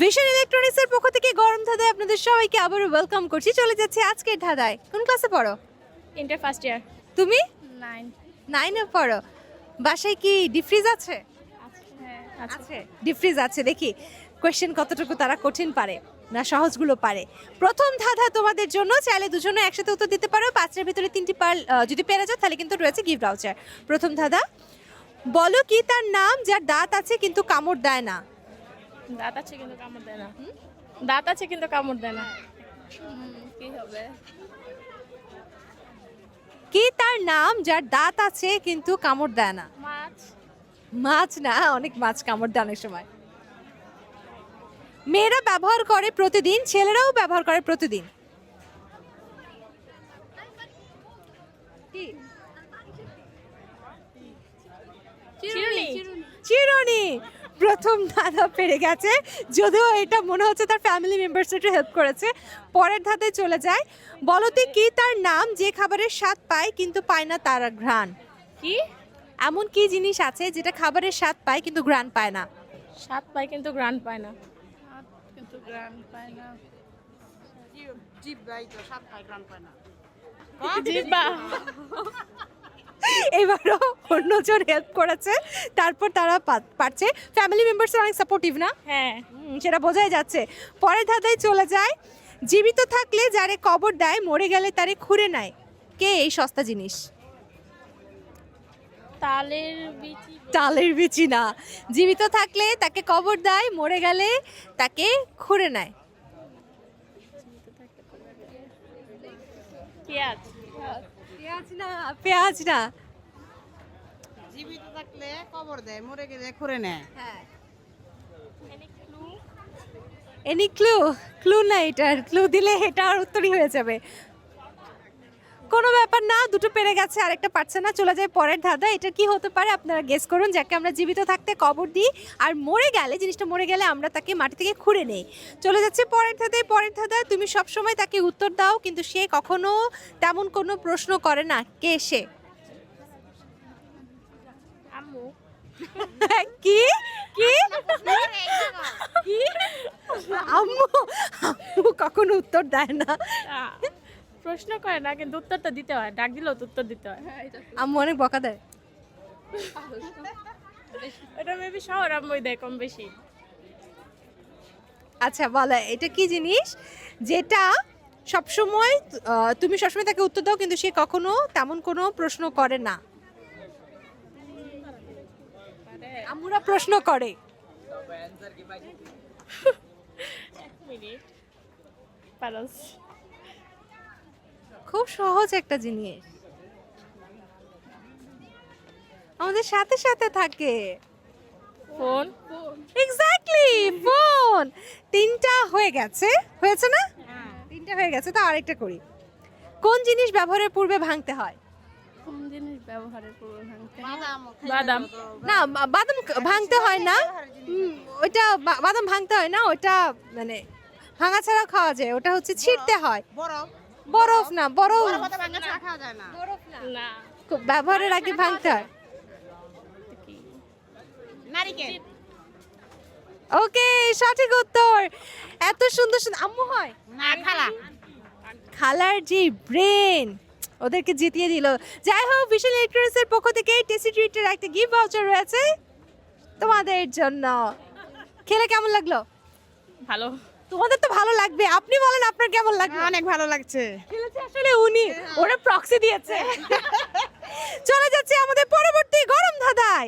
Vision ইলেকট্রনিক্সের পক্ষ থেকে গরম ধাঁধায় আপনাদের সবাইকে আবারও ওয়েলকাম করছি। চলে যাচ্ছে আজকের ধাঁধায়। কোন ক্লাসে পড়ো? ইন্টার ফার্স্ট ইয়ার তুমি? নাইন নাইনে পড়ো। বাসায় কি ডিফ্রিজ আছে? হ্যাঁ আছে। ডিফ্রিজ আছে দেখি। কোয়েশ্চেন কতটুকু তারা কঠিন পারে না সহজগুলো পারে। প্রথম ধাঁধা তোমাদের জন্য চাইলে দুজনে একসাথে উত্তর দিতে পারো। পাঁচটার ভিতরে তিনটি পার যদি পেরে যাও তাহলে কিন্তু রয়েছে গিফট ভাউচার প্রথম ধাঁধা বলো কি তার নাম যার দাঁত আছে কিন্তু কামড় দেয় না? দাঁত আছে কিন্তু কামড় দেয় না। দাঁত আছে কিন্তু কামড় দেয় না। কি হবে? কি তার নাম যার দাঁত আছে কিন্তু কামড় দেয় না? মাছ। মাছ না অনেক মাছ কামড় দেয় অনেক সময়। মেয়েরা ব্যবহার করে প্রতিদিন ছেলেরাও ব্যবহার করে প্রতিদিন। চিরুনি। চিরুনি। প্রথম দাদা পেরে গেছে। যদিও এটা মনে হচ্ছে তার ফ্যামিলি মেম্বার্স একটু হেল্প করেছে। পরের ধাতে চলে যায়। বলতে কি তার নাম? যে খাবারের স্বাদ পায় কিন্তু পায় না তার ঘ্রাণ। কি? এমন কি জিনিস আছে যেটা খাবারের স্বাদ পায় কিন্তু ঘ্রাণ পায় না? স্বাদ পায় কিন্তু গ্রান্ড পায় না। কিন্তু গ্রান্ড পায় না। জিব্বা। এবারও অন্যজন হেল্প করেছে তারপর তারা পারছে। ফ্যামিলি মেম্বার্স অনেক সাপোর্টিভ না? হ্যাঁ। সেটা বোঝাই যাচ্ছে। পরের ধাঁধায় চলে যায় জীবিত থাকলে যারে কবর দেয় মরে গেলে তারে খুঁড়ে নেয়। কে এই সস্তা জিনিস? তালের বিচি চালের বিচি না। জীবিত থাকলে তাকে কবর দেয় মরে গেলে তাকে খুঁড়ে নেয়। পেঁয়াজ না পেঁয়াজ না। জীবিত থাকলে কবর দেয় মরে গেলে খুঁড়ে নেয়। হ্যাঁ। এনি ক্লু ক্লু ক্লু না এটার। ক্লু দিলে এটা আর উত্তরই হয়ে যাবে। কোনো ব্যাপার না দুটো পেরে গেছে আরেকটা পারছে না চলে যায় পরের ধাঁধা। এটা কি হতে পারে? আপনারা গেস করুন যাকে আমরা জীবিত থাকতে কবর দিই। আর মরে গেলে জিনিসটা মরে গেলে আমরা তাকে মাটি থেকে খুঁড়ে নেই। চলে যাচ্ছে পরের ধাঁধায় পরের ধাঁধা। তুমি সব সময় তাকে উত্তর দাও কিন্তু সে কখনো তেমন কোনো প্রশ্ন করে না কে সে? কি? কি? কি? আম্মু আম্মু কখনো উত্তর দেয় না। প্রশ্ন করে না কিন্তু উত্তরটা দিতে হয় ডাক দিলেও তো উত্তর দিতে হয়। আম্মু অনেক বকা দেয়। এটা মেবি শহর আম্মুই দেয় কম বেশি। আচ্ছা বলো এটা কি জিনিস যেটা সবসময় তুমি সবসময় তাকে উত্তর দাও কিন্তু সে কখনো তেমন কোনো প্রশ্ন করে না? আম্মুরা প্রশ্ন করে। খুব সহজ একটা জিনিস। আমাদের সাথে সাথে থাকে। ফোন এক্স্যাক্টলি ফোন তিনটা হয়ে গেছে। হয়েছে না? তিনটা হয়ে গেছে তো আরেকটা করি। কোন জিনিস ব্যবহারের পূর্বে ভাঙতে হয়? কোন জিনিস ব্যবহারের পূর্বে ভাঙতে বাদাম বাদাম। না বাদাম ভাঙতে হয় না। ওইটা বাদাম ভাঙতে হয় না ওটা মানে ভাঙা ছাড়া খাওয়া যায়। ওটা হচ্ছে ছিঁড়তে হয়। বরফ? বরফ না বরফ। বরফ হতে ভাঙা ছাড়া খাওয়া যায় না। না। খুব ব্যবহারের আগে ভাঙতে হয়। ওকে সঠিক উত্তর। এত সুন্দর সুন্দর আম্মু হয়। না খালা। খালার যে ব্রেন। ওদেরকে জিতিয়ে দিল। যাই হোক ভিশন ইলেকট্রনিক্সের পক্ষ থেকে টেসি ট্রিটের একটা গিফট ভাউচার রয়েছে তোমাদের জন্য। খেলে কেমন লাগল? ভালো। তোমাদের তো ভালো লাগবে। আপনি বলেন আপনার কেমন লাগল? হ্যাঁ, অনেক ভালো লাগছে। খেলেছে আসলে উনি ওরা প্রক্সি দিয়েছে। চলে যাচ্ছে আমাদের পরবর্তী গরম ধাঁধায়।